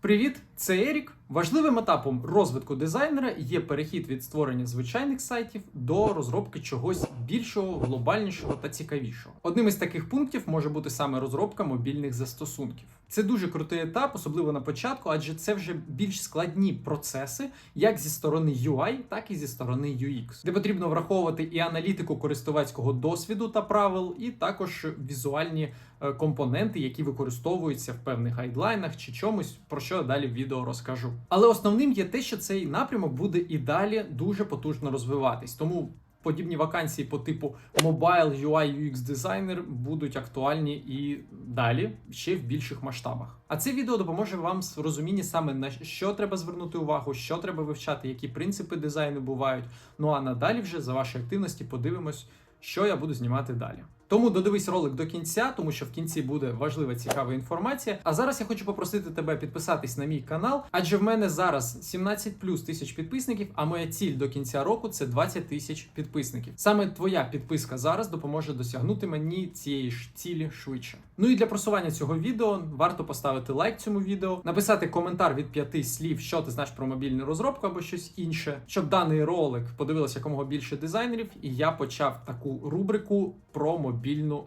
Привіт, це Ерік. Важливим етапом розвитку дизайнера є перехід від створення звичайних сайтів до розробки чогось більшого, глобальнішого та цікавішого. Одним із таких пунктів може бути саме розробка мобільних застосунків. Це дуже крутий етап, особливо на початку, адже це вже більш складні процеси, як зі сторони UI, так і зі сторони UX, де потрібно враховувати і аналітику користувацького досвіду та правил, і також візуальні е, компоненти, які використовуються в певних гайдлайнах чи чомусь, про що далі в відео розкажу. Але основним є те, що цей напрямок буде і далі дуже потужно розвиватись. Тому подібні вакансії по типу Mobile UI UX дизайнер будуть актуальні і далі ще в більших масштабах. А це відео допоможе вам в розумінні саме на що треба звернути увагу, що треба вивчати, які принципи дизайну бувають. Ну а надалі вже за ваші активності подивимось, що я буду знімати далі. Тому додивись ролик до кінця, тому що в кінці буде важлива цікава інформація. А зараз я хочу попросити тебе підписатись на мій канал, адже в мене зараз 17 плюс тисяч підписників, а моя ціль до кінця року це 20 тисяч підписників. Саме твоя підписка зараз допоможе досягнути мені цієї ж цілі швидше. Ну і для просування цього відео варто поставити лайк цьому відео, написати коментар від п'яти слів, що ти знаєш про мобільну розробку або щось інше, щоб даний ролик подивилося якомога більше дизайнерів, і я почав таку рубрику про мобільну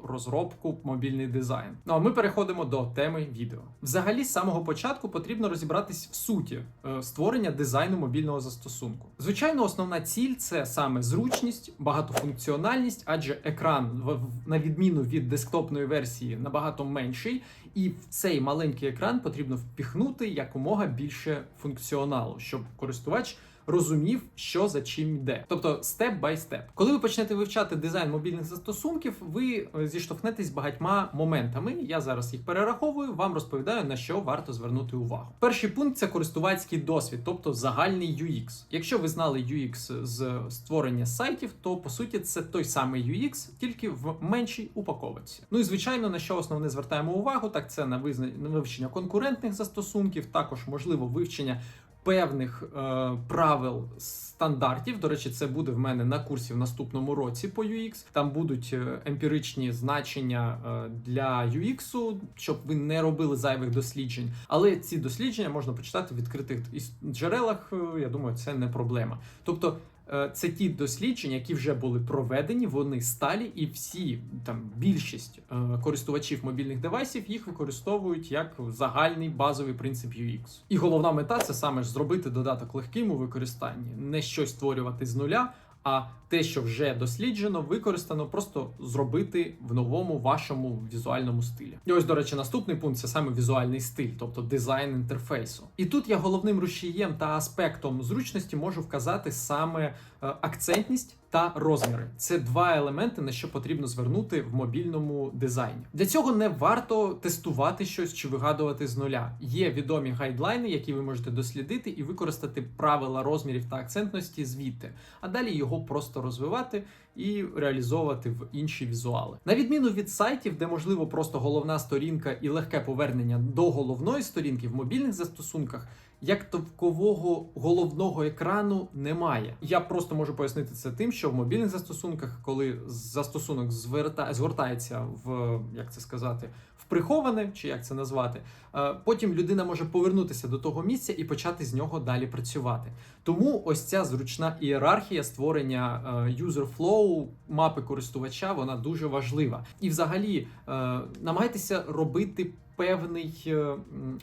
розробку, мобільний дизайн. Ну а ми переходимо до теми відео. Взагалі, з самого початку потрібно розібратись в суті е, створення дизайну мобільного застосунку. Звичайно, основна ціль це саме зручність, багатофункціональність, адже екран, на відміну від десктопної версії, набагато менший, і в цей маленький екран потрібно впіхнути якомога більше функціоналу, щоб користувач розумів, що за чим йде. Тобто степ бай степ. Коли ви почнете вивчати дизайн мобільних застосунків, ви е, зіштовхнетесь багатьма моментами. Я зараз їх перераховую, вам розповідаю на що варто звернути увагу. Перший пункт це користувацький досвід, тобто загальний UX. Якщо ви знали UX з створення сайтів, то по суті це той самий UX, тільки в меншій упаковці. Ну і звичайно, на що основне звертаємо увагу, так це на вивчення конкурентних застосунків, також можливо вивчення певних е, правил стандартів. До речі, це буде в мене на курсі в наступному році по UX. Там будуть е, емпіричні значення е, для UX, щоб ви не робили зайвих досліджень. Але ці дослідження можна почитати в відкритих джерелах. е, Я думаю, це не проблема. Тобто. Е, Це ті дослідження, які вже були проведені, вони сталі, і всі там більшість е, користувачів мобільних девайсів їх використовують як загальний базовий принцип UX. І головна мета це саме ж зробити додаток легким у використанні, не щось створювати з нуля, а те, що вже досліджено, використано, просто зробити в новому вашому візуальному стилі. І ось, до речі, наступний пункт це саме візуальний стиль, тобто дизайн інтерфейсу. І тут я головним рушієм та аспектом зручності можу вказати саме е, акцентність та розміри. Це два елементи, на що потрібно звернути в мобільному дизайні. Для цього не варто тестувати щось чи вигадувати з нуля. Є відомі гайдлайни, які ви можете дослідити і використати правила розмірів та акцентності звідти, а далі його просто розвивати і реалізовувати в інші візуали. На відміну від сайтів, де можливо просто головна сторінка і легке повернення до головної сторінки в мобільних застосунках. Як товкового головного екрану немає. Я просто можу пояснити це тим, що в мобільних застосунках, коли застосунок зверта... згортається в як це сказати, в приховане, чи як це назвати, е, потім людина може повернутися до того місця і почати з нього далі працювати. Тому ось ця зручна ієрархія створення е, user flow, мапи користувача, вона дуже важлива. І взагалі е, намагайтеся робити певний е,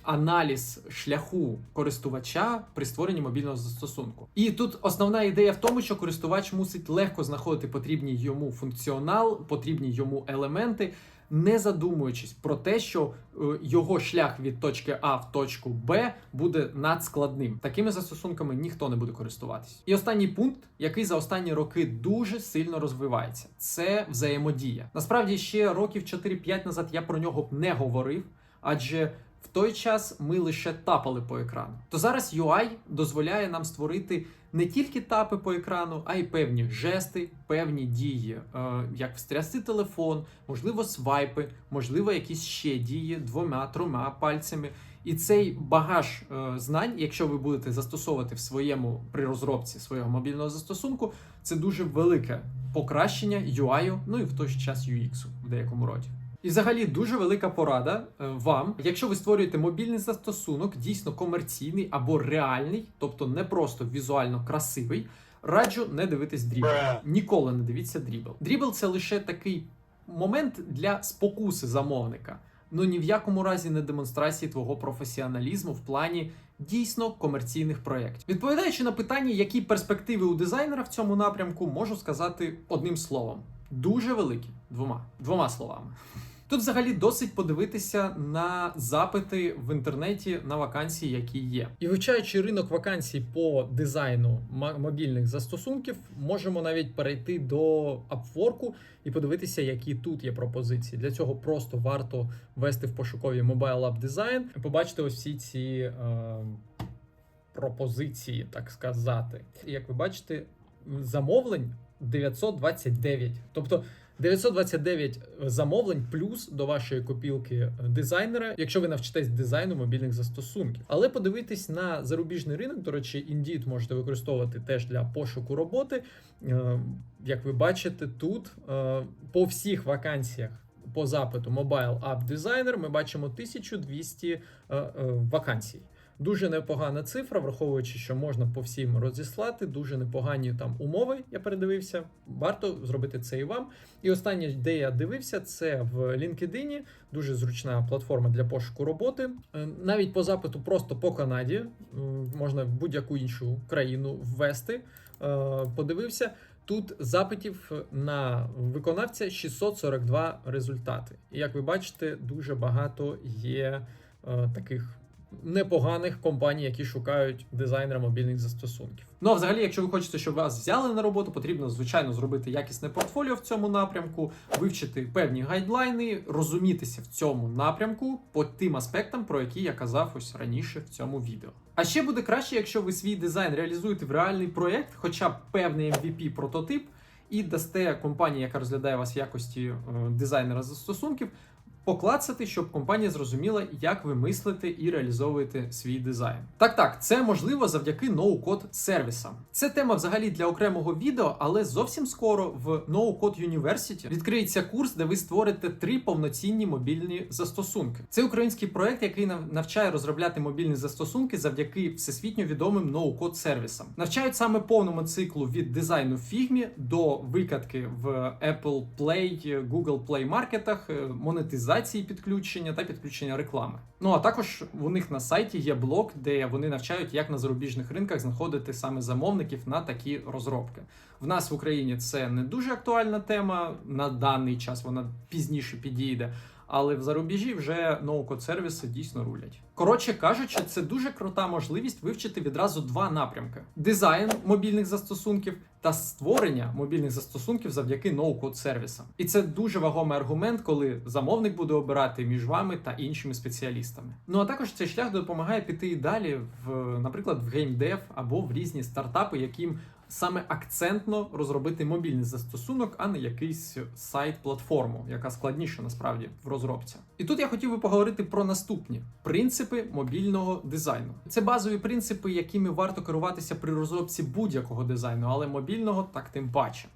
аналіз шляху користувача при створенні мобільного застосунку. І тут основна ідея в тому, що користувач мусить легко знаходити потрібний йому функціонал, потрібні йому елементи. Не задумуючись про те, що е, його шлях від точки А в точку Б буде надскладним. Такими застосунками ніхто не буде користуватись. І останній пункт, який за останні роки дуже сильно розвивається, це взаємодія. Насправді ще років 4-5 назад я про нього не говорив, адже в той час ми лише тапали по екрану. То зараз UI дозволяє нам створити не тільки тапи по екрану, а й певні жести, певні дії, е, як встрясти телефон, можливо, свайпи, можливо, якісь ще дії двома, трьома пальцями. І цей багаж е, знань, якщо ви будете застосовувати в своєму при розробці свого мобільного застосунку, це дуже велике покращення UI, ну і в той же час UX в деякому роді. І взагалі дуже велика порада е, вам, якщо ви створюєте мобільний застосунок, дійсно комерційний або реальний, тобто не просто візуально красивий. Раджу не дивитись дрібл. Ніколи не дивіться дрібл. Дрібл це лише такий момент для спокуси замовника. Ну ні в якому разі не демонстрації твого професіоналізму в плані дійсно комерційних проєктів. Відповідаючи на питання, які перспективи у дизайнера в цьому напрямку, можу сказати одним словом: дуже великі. Двома двома словами. Тут взагалі досить подивитися на запити в інтернеті на вакансії, які є. І вивчаючи ринок вакансій по дизайну мобільних застосунків, можемо навіть перейти до Upwork і подивитися, які тут є пропозиції. Для цього просто варто ввести в пошукові Mobile App Design і побачити ось всі ці е, пропозиції, так сказати. І як ви бачите, замовлень 929. Тобто 929 замовлень плюс до вашої копілки дизайнера, якщо ви навчитесь дизайну мобільних застосунків. Але подивитись на зарубіжний ринок, до речі, Indeed можете використовувати теж для пошуку роботи. Е, Як ви бачите, тут е, по всіх вакансіях. По запиту Mobile App Designer ми бачимо 1200 е, вакансій. Дуже непогана цифра, враховуючи, що можна по всім розіслати, дуже непогані там умови. Я передивився. Варто зробити це і вам. І останнє, де я дивився, це в LinkedIn, дуже зручна платформа для пошуку роботи. Е, Навіть по запиту просто по Канаді можна в будь-яку іншу країну ввести. Е, Подивився. Тут запитів на виконавця 642 результати. І як ви бачите, дуже багато є е, таких непоганих компаній, які шукають дизайнера мобільних застосунків. Ну а взагалі, якщо ви хочете, щоб вас взяли на роботу, потрібно звичайно зробити якісне портфоліо в цьому напрямку, вивчити певні гайдлайни, розумітися в цьому напрямку по тим аспектам, про які я казав ось раніше в цьому відео. А ще буде краще, якщо ви свій дизайн реалізуєте в реальний проєкт, хоча б певний MVP прототип, і дасте компанії, яка розглядає вас в якості е, дизайнера застосунків, поклацати, щоб компанія зрозуміла, як ви мислите і реалізовуєте свій дизайн. Так, так, це можливо завдяки ноу-код сервісам. Це тема взагалі для окремого відео, але зовсім скоро в No Code University відкриється курс, де ви створите три повноцінні мобільні застосунки. Це український проект, який навчає розробляти мобільні застосунки завдяки всесвітньо відомим ноу-код сервісам. Навчають саме повному циклу від дизайну фігмі до викатки в Apple Play, Google Play маркетах, е, монетизації підключення та підключення реклами. Ну а також у них на сайті є блок, де вони навчають, як на зарубіжних ринках знаходити саме замовників на такі розробки. В нас в Україні це не дуже актуальна тема на даний час. Вона пізніше підійде. Але в зарубіжі вже ноу-код сервіси дійсно рулять. Коротше кажучи, це дуже крута можливість вивчити відразу два напрямки: дизайн мобільних застосунків та створення мобільних застосунків завдяки ноу-код сервісам. І це дуже вагомий аргумент, коли замовник буде обирати між вами та іншими спеціалістами. Ну а також цей шлях допомагає піти і далі в, наприклад, в геймдев або в різні стартапи, яким саме акцентно розробити мобільний застосунок, а не якийсь сайт-платформу, яка складніша насправді в розробці. І тут я хотів би поговорити про наступні принципи мобільного дизайну. Це базові принципи, якими варто керуватися при розробці будь-якого дизайну, але мобільного так тим паче.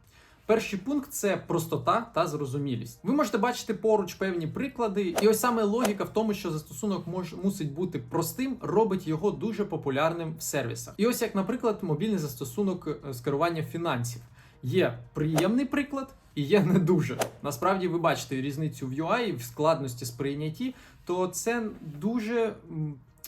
Перший пункт це простота та зрозумілість. Ви можете бачити поруч певні приклади, і ось саме логіка в тому, що застосунок мож, мусить бути простим, робить його дуже популярним в сервісах. І ось як, наприклад, мобільний застосунок е, з керування фінансів. Є приємний приклад і є не дуже. Насправді ви бачите різницю в UI, в складності сприйнятті, то це дуже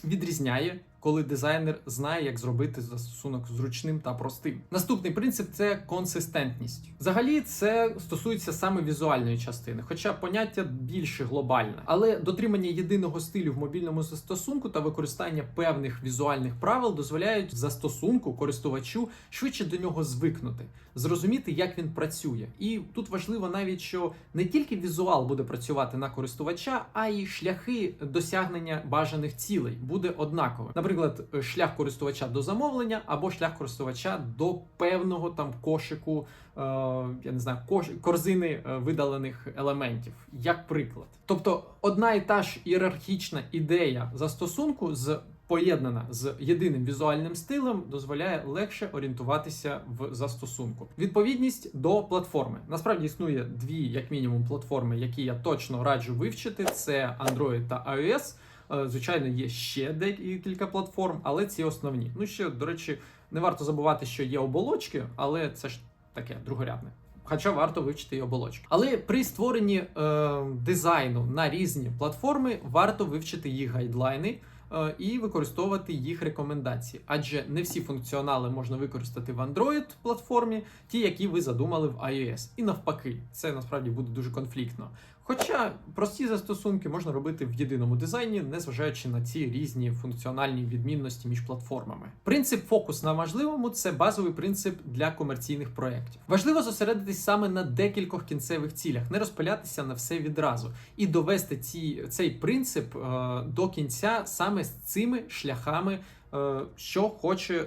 відрізняє, коли дизайнер знає, як зробити застосунок зручним та простим. Наступний принцип це консистентність. Взагалі, це стосується саме візуальної частини, хоча поняття більше глобальне, але дотримання єдиного стилю в мобільному застосунку та використання певних візуальних правил дозволяють застосунку користувачу швидше до нього звикнути, зрозуміти, як він працює. І тут важливо навіть, що не тільки візуал буде працювати на користувача, а й шляхи досягнення бажаних цілей буде однаковим. Наприклад, шлях користувача до замовлення або шлях користувача до певного там кошику, е, я не знаю, кош... корзини е, видалених елементів, як приклад. Тобто, одна і та ж ієрархічна ідея застосунку з поєднана з єдиним візуальним стилем, дозволяє легше орієнтуватися в застосунку. Відповідність до платформи. Насправді існує дві, як мінімум, платформи, які я точно раджу вивчити: це Android та iOS. Е, Звичайно, є ще декілька платформ, але ці основні. Ну ще до речі, не варто забувати, що є оболочки, але це ж таке другорядне. Хоча варто вивчити і оболочки. Але при створенні е, дизайну на різні платформи варто вивчити їх гайдлайни е, і використовувати їх рекомендації. Адже не всі функціонали можна використати в Android платформі, ті, які ви задумали в iOS. І навпаки, це насправді буде дуже конфліктно. Хоча прості застосунки можна робити в єдиному дизайні, незважаючи на ці різні функціональні відмінності між платформами. Принцип фокус на важливому це базовий принцип для комерційних проєктів. Важливо зосередитись саме на декількох кінцевих цілях, не розпилятися на все відразу і довести ці, цей принцип е, до кінця саме з цими шляхами. Е, Що хоче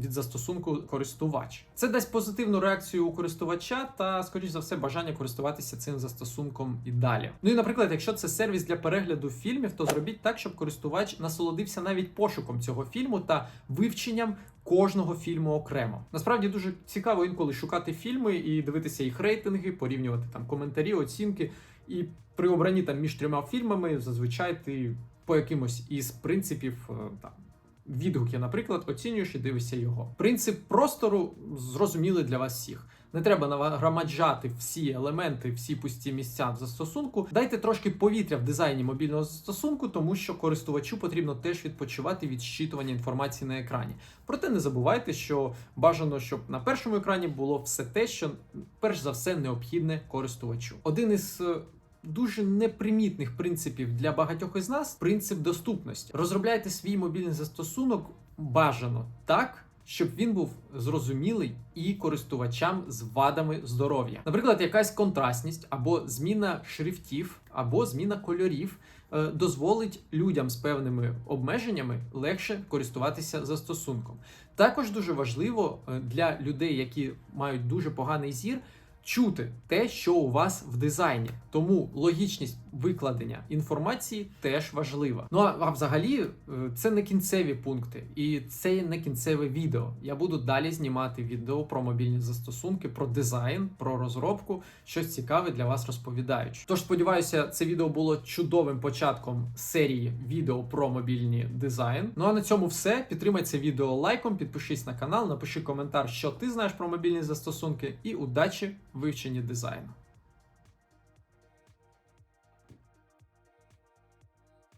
від застосунку користувач, це дасть позитивну реакцію у користувача та, скоріш за все, бажання користуватися цим застосунком і далі. Ну і, наприклад, якщо це сервіс для перегляду фільмів, то зробіть так, щоб користувач насолодився навіть пошуком цього фільму та вивченням кожного фільму окремо. Насправді дуже цікаво інколи шукати фільми і дивитися їх рейтинги, порівнювати там коментарі, оцінки. І при обранні там між трьома фільмами зазвичай ти по якимось із принципів е, там. Відгуки, наприклад, оцінюєш і дивишся його. Принцип простору зрозумілий для вас всіх. Не треба нагромаджати всі елементи, всі пусті місця в застосунку. Дайте трошки повітря в дизайні мобільного застосунку, тому що користувачу потрібно теж відпочивати від щитування інформації на екрані. Проте не забувайте, що бажано, щоб на першому екрані було все те, що перш за все необхідне користувачу. Один із е, Дуже непримітних принципів для багатьох із нас принцип доступності. Розробляйте свій мобільний застосунок бажано так, щоб він був зрозумілий і користувачам з вадами здоров'я. Наприклад, якась контрастність або зміна шрифтів, або зміна кольорів е, дозволить людям з певними обмеженнями легше користуватися застосунком. Також дуже важливо е, для людей, які мають дуже поганий зір. Чути те, що у вас в дизайні, тому логічність викладення інформації теж важлива. Ну а, взагалі е, це не кінцеві пункти, і це не кінцеве відео. Я буду далі знімати відео про мобільні застосунки, про дизайн, про розробку, щось цікаве для вас розповідаючи. Тож сподіваюся, це відео було чудовим початком серії відео про мобільний дизайн. Ну а на цьому все. Підтримай це відео лайком, підпишись на канал, напиши коментар, що ти знаєш про мобільні застосунки, і удачі вивченні дизайну.